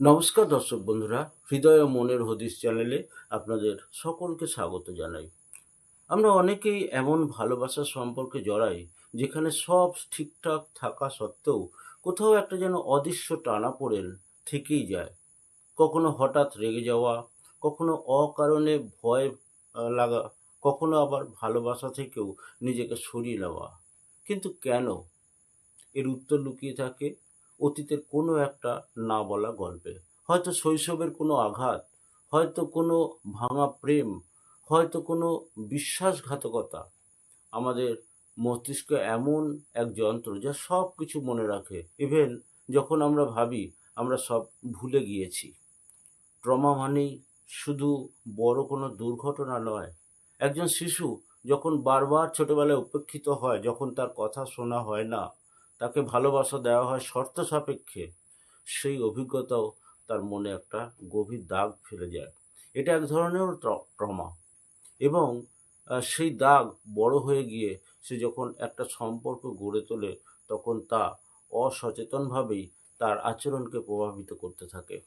নমস্কার দর্শক বন্ধুরা, হৃদয় ও মনের হদিস চ্যানেলে আপনাদের সকলকে স্বাগত জানাই। আমরা অনেকেই এমন ভালোবাসার সম্পর্কে জড়াই, যেখানে সব ঠিকঠাক থাকা সত্ত্বেও কোথাও একটা যেন অদৃশ্য টানা পড়েন, থেকেই যায়। কখনো হঠাৎ রেগে যাওয়া, কখনো অকারণে ভয় লাগা, কখনো আবার ভালোবাসা থেকেও নিজেকে সরিয়ে নেওয়া। কিন্তু কেন? এর উত্তর লুকিয়ে থাকে অতীতের কোনো একটা না বলা গল্পে। হয়তো শৈশবের কোনো আঘাত, হয়তো কোনো ভাঙা প্রেম, হয়তো কোনো বিশ্বাসঘাতকতা আমাদের মস্তিষ্ক এমন এক যন্ত্র যা সব কিছু মনে রাখে। ইভেন যখন আমরা ভাবি, আমরা সব ভুলে গিয়েছি। ট্রমা মানেই শুধু বড় কোনো দুর্ঘটনা নয়। একজন শিশু যখন বারবার ছোটবেলায় উপেক্ষিত হয়, যখন তার কথা শোনা হয় না তাকে ভালোবাসা দেওয়া হয় শর্ত সাপেক্ষে। সেই অভিজ্ঞতাও তার মনে একটা গভীর দাগ ফেলে যায়। এটা এক ধরনের ট্রমা। এবং সেই দাগ বড় হয়ে গিয়ে সে যখন একটা সম্পর্ক গড়ে তোলে, তখন তা অসচেতনভাবেই তার আচরণকে প্রভাবিত করতে থাকে।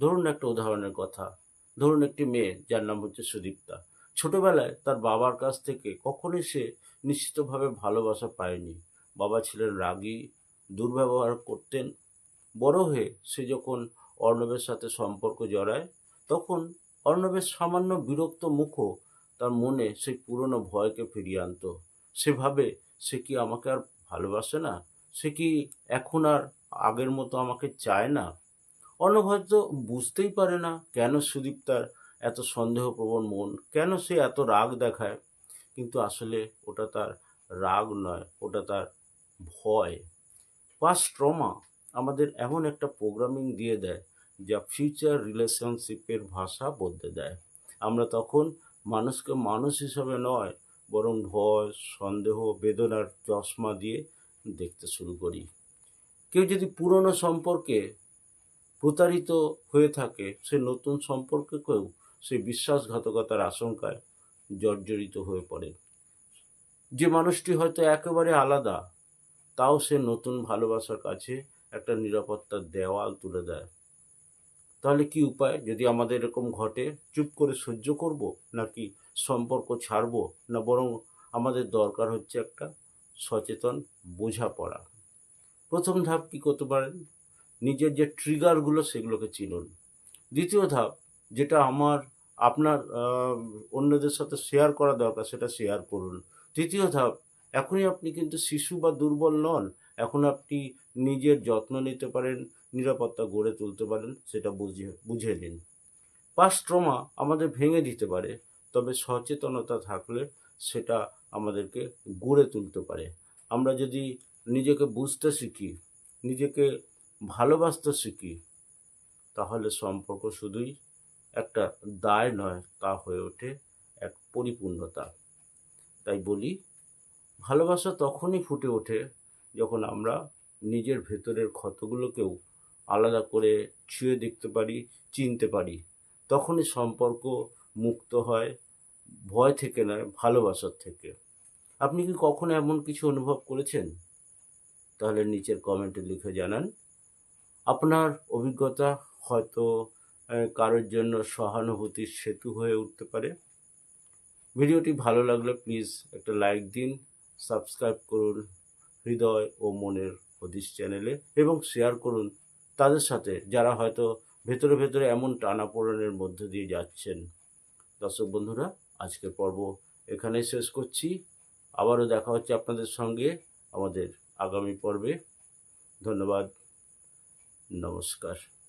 ধরুন একটা উদাহরণের কথা। ধরুন একটি মেয়ে, যার নাম হচ্ছে সুদীপ্তা। ছোটবেলায় তার বাবার কাছ থেকে কখনোই সে নিশ্চিতভাবে ভালোবাসা পায়নি। বাবা ছিলেন রাগী, দুর্ব্যবহার করতেন। বড় হয়ে সে যখন অর্ণবের সাথে সম্পর্ক জড়ায়, তখন অর্ণবের সামান্য বিরক্ত মুখও তার মনে সেই পুরনো ভয়কে ফিরিয়ে আনতো। সেভাবে সে কি আমাকে আর ভালোবাসে না? সে কি এখন আর আগের মতো আমাকে চায় না? অর্ণব হয়তো বুঝতেই পারে না কেন সুদীপ তার এত সন্দেহপ্রবণ মন, কেন সে এত রাগ দেখায়। কিন্তু আসলে ওটা তার রাগ নয়, ওটা তার ভয় পাস্ট ট্রমা আমাদের এমন একটা প্রোগ্রামিং দিয়ে দেয় যা ফিউচার রিলেশনশিপের ভাষা বদলে দেয়। আমরা তখন মানুষকে মানুষ হিসাবে নয়, বরং ভয়, সন্দেহ, বেদনার চশমা দিয়ে দেখতে শুরু করি। কেউ যদি পুরনো সম্পর্কে প্রতারিত হয়ে থাকে, সে নতুন সম্পর্কেও সে বিশ্বাসঘাতকতার আশঙ্কায় জর্জরিত হয়ে পড়ে। যে মানুষটি হয়তো একেবারে আলাদা তাও সে নতুন ভালোবাসার কাছে একটা নিরাপত্তার দেওয়াল তুলে দেয়। তাহলে কি উপায়? যদি আমাদের এরকম ঘটে, চুপ করে সহ্য করব নাকি সম্পর্ক ছাড়বো? না বরং আমাদের দরকার হচ্ছে একটা সচেতন বোঝাপড়া। প্রথম ধাপ কি করতে পারেন? নিজের যে ট্রিগারগুলো সেগুলোকে চিনুন। দ্বিতীয় ধাপ, যেটা আমার, আপনার অন্যদের সাথে শেয়ার করা দরকার সেটা শেয়ার করুন। তৃতীয় ধাপ এখনই আপনি কিন্তু শিশু বা দুর্বল নন। এখন আপনি নিজের যত্ন নিতে পারেন, নিরাপত্তা গড়ে তুলতে পারেন, সেটা বুঝে বুঝে নিন। পাস ট্রমা আমাদের ভেঙে দিতে পারে, তবে সচেতনতা থাকলে সেটা আমাদেরকে গড়ে তুলতে পারে। আমরা যদি নিজেকে বুঝতে শিখি, নিজেকে ভালোবাসতে শিখি, তাহলে সম্পর্ক শুধুই একটা দায় নয়, তা হয়ে ওঠে এক পরিপূর্ণতা। তাই বলি ভালোবাসা তখনই ফুটে ওঠে যখন আমরা নিজের ভেতরের ক্ষতগুলোকেও আলাদা করে ছুঁয়ে দেখতে পারি, চিনতে পারি। তখনই সম্পর্ক মুক্ত হয়, ভয় থেকে নয়, ভালোবাসার থেকে। আপনি কি কখনো এমন কিছু অনুভব করেছেন? তাহলে নিচের কমেন্টে লিখে জানান। আপনার অভিজ্ঞতা হয়তো কারোর জন্য সহানুভূতির সেতু হয়ে উঠতে পারে। ভিডিওটি ভালো লাগলে প্লিজ একটা লাইক দিন। সাবস্ক্রাইব করুন হৃদয় ও মনের হদিস চ্যানেলে এবং শেয়ার করুন তাদের সাথে যারা হয়তো ভেতরে ভেতরে এমন টানাপোড়েনের মধ্য দিয়ে যাচ্ছেন। দর্শক বন্ধুরা, আজকের পর্ব এখানেই শেষ করছি। আবারও দেখা হচ্ছে আপনাদের সঙ্গে আমাদের আগামী পর্বে। ধন্যবাদ। নমস্কার।